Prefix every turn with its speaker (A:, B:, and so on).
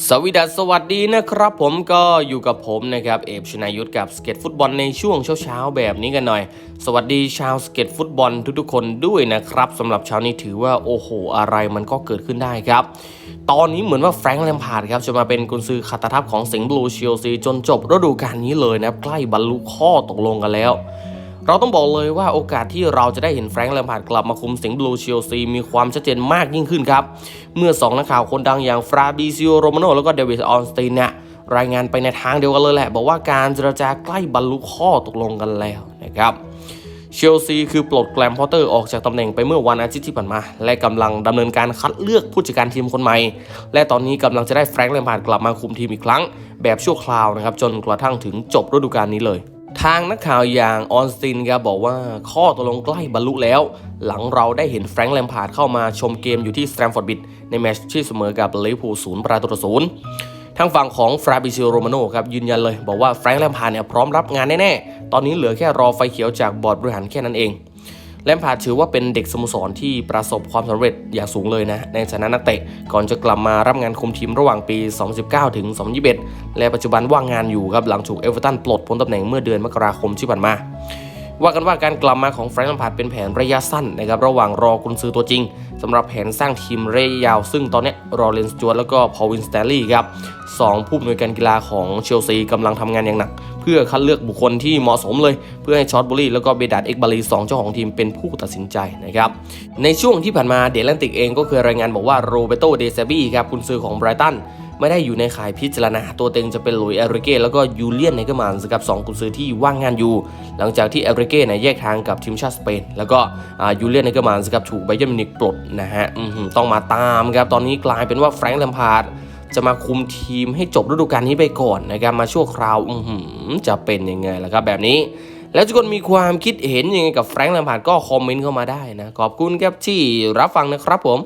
A: สวีดัสวัสดีนะครับผมก็อยู่กับผมนะครับเอฟชนายุทธกับสเก็ตฟุตบอลในช่วงเช้าๆแบบนี้กันหน่อย สวัสดีชาวสเก็ตฟุตบอลทุกๆคนด้วยนะครับสำหรับเช้านี้ถือว่าโอ้โหอะไรมันก็เกิดขึ้นได้ครับ ตอนนี้เหมือนว่าแฟรงค์แลมพาร์ดครับจะมาเป็นกุนซือขัตาทัพของสิงห์บลูเชลซีจนจบฤดูกาลนี้เลยนะใกล้บรรลุข้อตกลงกันแล้ว เราต้องบอกเลยว่าโอกาสที่เราจะได้เห็นแฟรงค์แลมพาร์ดกลับมาคุมสิงห์บลูเชลซีมีความชัดเจนมากยิ่งขึ้นครับ เมื่อ2นักข่าวคนดังอย่างฟราบิซิโอโรมาโนแล้วก็เดวิดออนสตีนเนี่ยรายงานไปในทางเดียวกันเลยแหละ บอกว่าการเจรจาใกล้บรรลุข้อตกลงกันแล้วนะครับเชลซีคือปลดแกรมพอตเตอร์ออกจากตำแหน่งไปเมื่อวันอาทิตย์ที่ผ่านมา และกำลังดำเนินการคัดเลือกผู้จัดการทีมคนใหม่ และตอนนี้กำลังจะได้แฟรงค์แลมพาร์ดกลับมาคุมทีมอีกครั้ง แบบชั่วคราวนะครับจนกระทั่งถึงจบฤดูกาลนี้เลย ทางนักข่าวอย่างออนสตินครับบอกว่าข้อตกลงใกล้บรรลุแล้ว หลังเราได้เห็นแฟรงค์แลมพาร์ดเข้ามาชมเกมอยู่ที่สแตมฟอร์ดบิดในแมตช์ที่เสมอกับลิเวอร์พูลศูนย์ประตูต่อศูนย์ทางฝั่งของฟราบิซิโรมาโนครับยืนยันเลย บอกว่าแฟรงค์แลมพาร์ดเนี่ยพร้อมรับงานแน่ๆ ตอนนี้เหลือแค่รอไฟเขียวจากบอร์ดบริหารแค่นั้นเอง แลมพาร์ดถือว่าเป็นเด็กสโมสรที่ประสบความสำเร็จอย่างสูงเลยนะ ในฐานะนักเตะก่อนจะกลับมารับงานคุมทีมระหว่างปี 2019 ถึง 2021 และปัจจุบันว่างงานอยู่ครับหลังถูกเอเวอร์ตันปลดพ้นตำแหน่งเมื่อเดือนมกราคมที่ผ่านมา ว่ากันว่าการกลับมาของแฟรงค์แลมพาร์ดเป็นแผนระยะสั้นนะครับระหว่างรอกุนซือตัวจริงสำหรับแผนสร้างทีมระยะยาว ซึ่งตอนนี้รอเลนสจวตแล้วก็พอวินสเตลลี่ครับสองผู้อำนวยการกีฬาของเชลซีกำลังทำงานอย่างหนัก เพื่อคัดเลือกบุคคลที่เหมาะสมเลย เพื่อให้ชอตบุรีแล้วก็เบดาดเอ็กบาลีสองเจ้าของทีมเป็นผู้ตัดสินใจนะครับในช่วงที่ผ่านมาเดลันติกเองก็เคยรายงานบอกว่าโรเบโตเดซาบี้ครับกุนซือของไบรตันไม่ได้อยู่ในข่ายพิจารณา ตัวเต็งจะเป็นหลุยเอริเก้แล้วก็ยูเลียนเนกร์มานสกับ2กุนซือที่ว่างงานอยู่ หลังจากที่เอริเก้เนี่ยแยกทางกับทีมชาติสเปน แล้วก็ยูเลียนเนกร์มานสกับถูกไบเยร์มินิกปลดนะฮะต้องมาตามครับ ตอนนี้กลายเป็นว่าแฟรงค์ลมพาร์ด จะมาคุมทีมให้จบฤดูกาลนี้ไปก่อนนะครับมาชั่วคราวอจะเป็นยังไงล่ะครับแบบนี้ แล้วทุกคนมีความคิดเห็นยังไงกับแฟรงค์แลมพาร์ดก็คอมเมนต์เข้ามาได้นะ ขอบคุณครับที่รับฟังนะครับผม